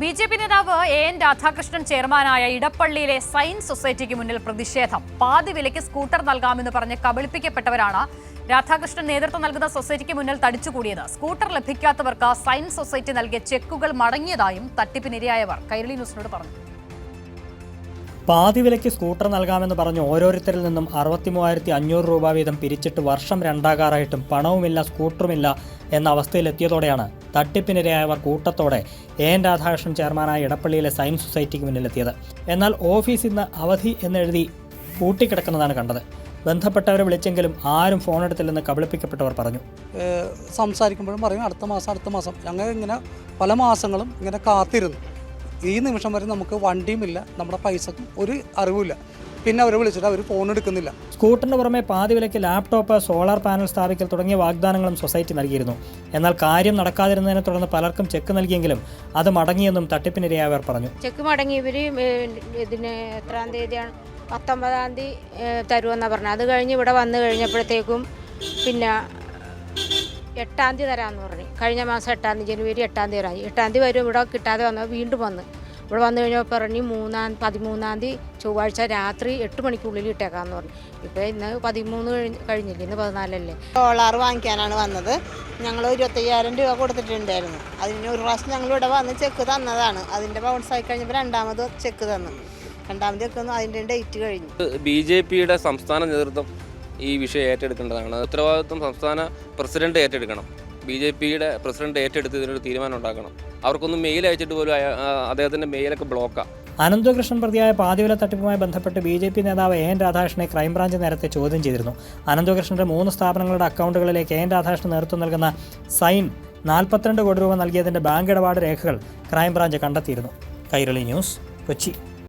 B J P നേതാവ് A N Radhakrishnan ചെയർമാനായ ഇടപ്പള്ളിയിലെ സയൻസ് സൊസൈറ്റിക്ക് മുന്നിൽ പ്രതിഷേധം. പാതി വിലയ്ക്ക് സ്കൂട്ടർ നൽകാമെന്ന് പറഞ്ഞ് കബളിപ്പിക്കപ്പെട്ടവരാണ് രാധാകൃഷ്ണൻ നേതൃത്വം നൽകുന്ന സൊസൈറ്റിക്ക് മുന്നിൽ തടിച്ചുകൂടിയത്. സ്കൂട്ടർ ലഭിക്കാത്തവർക്ക് സയൻസ് സൊസൈറ്റി നൽകിയ ചെക്കുകൾ മടങ്ങിയതായും തട്ടിപ്പിനിരയായവർ. കൈരളി ന്യൂസിനോട് പറഞ്ഞു. പാതി വിലയ്ക്ക് സ്കൂട്ടർ നൽകാമെന്ന് പറഞ്ഞ് ഓരോരുത്തരിൽ നിന്നും അറുപത്തി മൂവായിരത്തി അഞ്ഞൂറ് രൂപ വീതം പിരിച്ചിട്ട് വർഷം രണ്ടാകാറായിട്ടും പണവുമില്ല സ്കൂട്ടറുമില്ല എന്ന അവസ്ഥയിലെത്തിയതോടെയാണ് തട്ടിപ്പിനിരയായവർ കൂട്ടത്തോടെ എ എൻ രാധാകൃഷ്ണൻ ചെയർമാനായ ഇടപ്പള്ളിയിലെ സയൻസ് സൊസൈറ്റിക്ക് മുന്നിലെത്തിയത്. എന്നാൽ ഓഫീസ് ഇന്ന് അവധി എന്നെഴുതി പൂട്ടിക്കിടക്കുന്നതാണ് കണ്ടത്. ബന്ധപ്പെട്ടവരെ വിളിച്ചെങ്കിലും ആരും ഫോണെടുത്തില്ലെന്ന് കബളിപ്പിക്കപ്പെട്ടവർ പറഞ്ഞു. സംസാരിക്കുമ്പോഴും പറയും അടുത്ത മാസം അടുത്ത മാസം. ഞങ്ങൾ ഇങ്ങനെ പല മാസങ്ങളും ഇങ്ങനെ കാത്തിരുന്നു. ഈ നിമിഷം വരെ നമുക്ക് വണ്ടിയുമില്ല നമ്മുടെ പൈസക്കും ഒരു അറിവുമില്ല. പിന്നെ അവരെ വിളിച്ചിട്ട് അവർ ഫോൺ എടുക്കുന്നില്ല. സ്കൂട്ടറിന് പുറമെ പാതി വിലയ്ക്ക് ലാപ്ടോപ്പ് സോളാർ പാനൽ സ്ഥാപിക്കൽ തുടങ്ങിയ വാഗ്ദാനങ്ങളും സൊസൈറ്റി നൽകിയിരുന്നു. എന്നാൽ കാര്യം നടക്കാതിരുന്നതിനെ തുടർന്ന് പലർക്കും ചെക്ക് നൽകിയെങ്കിലും അത് മടങ്ങിയെന്നും തട്ടിപ്പിനിരയായവർ പറഞ്ഞു. ചെക്ക് മടങ്ങി ഇവർ ഇതിന് എത്രാം തീയതിയാണ് പത്തൊമ്പതാം തീയതി തരുമെന്നാണ് പറഞ്ഞത്. അത് കഴിഞ്ഞ് ഇവിടെ വന്നു കഴിഞ്ഞപ്പോഴത്തേക്കും പിന്നെ എട്ടാം തീയതി തരാമെന്ന് പറഞ്ഞു. കഴിഞ്ഞ മാസം എട്ടാം തീയതി ജനുവരി എട്ടാം തീയതി തരാം എട്ടാം തീയതി വരും ഇവിടെ കിട്ടാതെ വന്നു വീണ്ടും വന്ന്. ഇവിടെ വന്നു കഴിഞ്ഞപ്പോൾ പറഞ്ഞു മൂന്നാം പതിമൂന്നാം തീയതി ചൊവ്വാഴ്ച രാത്രി എട്ട് മണിക്കുള്ളിൽ ഇട്ടേക്കാന്ന് പറഞ്ഞു. ഇപ്പോൾ ഇന്ന് പതിമൂന്ന് കഴിഞ്ഞ് കഴിഞ്ഞില്ലേ ഇന്ന് പതിനാലല്ലേ? സോളാർ വാങ്ങിക്കാനാണ് വന്നത്. ഞങ്ങൾ ഇരുപത്തയ്യായിരം രൂപ കൊടുത്തിട്ടുണ്ടായിരുന്നു. അതിന് ഒരു പ്രാവശ്യം ഞങ്ങൾ ഇവിടെ വന്ന് ചെക്ക് തന്നതാണ്. അതിന്റെ ബൗൺസ് ആയി കഴിഞ്ഞപ്പോൾ രണ്ടാമത് ചെക്ക് തന്നു. രണ്ടാമത് ചെക്ക് തന്നു. അതിന്റെ ഡേറ്റ് കഴിഞ്ഞു. ബി ജെ പിയുടെ സംസ്ഥാന നേതൃത്വം ഈ വിഷയം ഏറ്റെടുക്കേണ്ടതാണ്. ഉത്തരവാദിത്വം സംസ്ഥാന പ്രസിഡന്റ് ഏറ്റെടുക്കണം. ബി ജെ പിയുടെ പ്രസിഡന്റ് ഏറ്റെടുത്ത് ഇതിനൊരു തീരുമാനം ഉണ്ടാക്കണം. അവർക്കൊന്നും മെയിൽ അയച്ചിട്ട് പോലും അദ്ദേഹത്തിന്റെ മെയിലൊക്കെ ബ്ലോക്കാണ് അനന്തകൃഷ്ണൻ പ്രതിയായ പാതിവില തട്ടിപ്പുമായി ബന്ധപ്പെട്ട് ബി ജെ പി നേതാവ് എ എൻ രാധാകൃഷ്ണനെ ക്രൈംബ്രാഞ്ച് നേരത്തെ ചോദ്യം ചെയ്തിരുന്നു. അനന്തകൃഷ്ണന്റെ മൂന്ന് സ്ഥാപനങ്ങളുടെ അക്കൗണ്ടുകളിലേക്ക് എ എൻ രാധാകൃഷ്ണൻ നേതൃത്വം നൽകുന്ന സൈൻ നാൽപ്പത്തിരണ്ട് കോടി രൂപ നൽകിയതിന്റെ ബാങ്ക് ഇടപാട് രേഖകൾ ക്രൈംബ്രാഞ്ച് കണ്ടെത്തിയിരുന്നു. കൈരളി ന്യൂസ് കൊച്ചി.